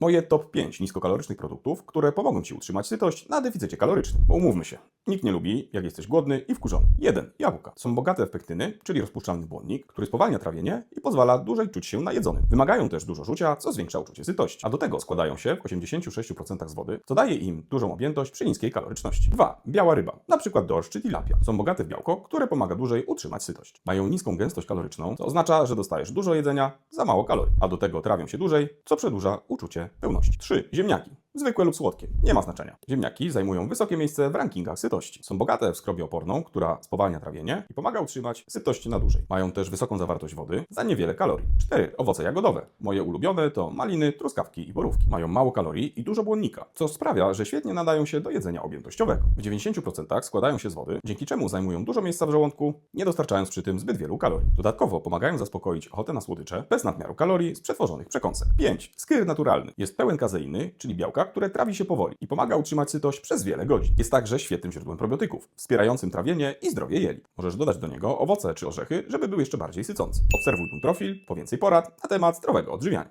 Moje top 5 niskokalorycznych produktów, które pomogą Ci utrzymać sytość na deficycie kalorycznym. Umówmy się, nikt nie lubi, jak jesteś głodny i wkurzony. 1. Jabłka. Są bogate w pektyny, czyli rozpuszczalny błonnik, który spowalnia trawienie i pozwala dłużej czuć się najedzonym. Wymagają też dużo rzucia, co zwiększa uczucie sytości. A do tego składają się w 86% z wody, co daje im dużą objętość przy niskiej kaloryczności. 2. Biała ryba, przykład dorsz czy tilapia. Są bogate w białko, które pomaga dłużej utrzymać sytość. Mają niską gęstość kaloryczną, co oznacza, że dostajesz dużo jedzenia za mało kalorii, a do tego trawią się dłużej, co przedłuża uczucie pełności. 3. Ziemniaki. Zwykłe lub słodkie, nie ma znaczenia. Ziemniaki zajmują wysokie miejsce w rankingach sytości. Są bogate w skrobię oporną, która spowalnia trawienie i pomaga utrzymać sytość na dłużej. Mają też wysoką zawartość wody za niewiele kalorii. 4. Owoce jagodowe. Moje ulubione to maliny, truskawki i borówki. Mają mało kalorii i dużo błonnika, co sprawia, że świetnie nadają się do jedzenia objętościowego. W 90% składają się z wody, dzięki czemu zajmują dużo miejsca w żołądku, nie dostarczając przy tym zbyt wielu kalorii. Dodatkowo pomagają zaspokoić ochotę na słodycze bez nadmiaru kalorii z przetworzonych przekąsek. 5. Skyr naturalny. Jest pełen kazeiny, czyli białka, które trawi się powoli i pomaga utrzymać sytość przez wiele godzin. Jest także świetnym źródłem probiotyków, wspierającym trawienie i zdrowie jeli. Możesz dodać do niego owoce czy orzechy, żeby był jeszcze bardziej sycący. Obserwuj ten profil po więcej porad na temat zdrowego odżywiania.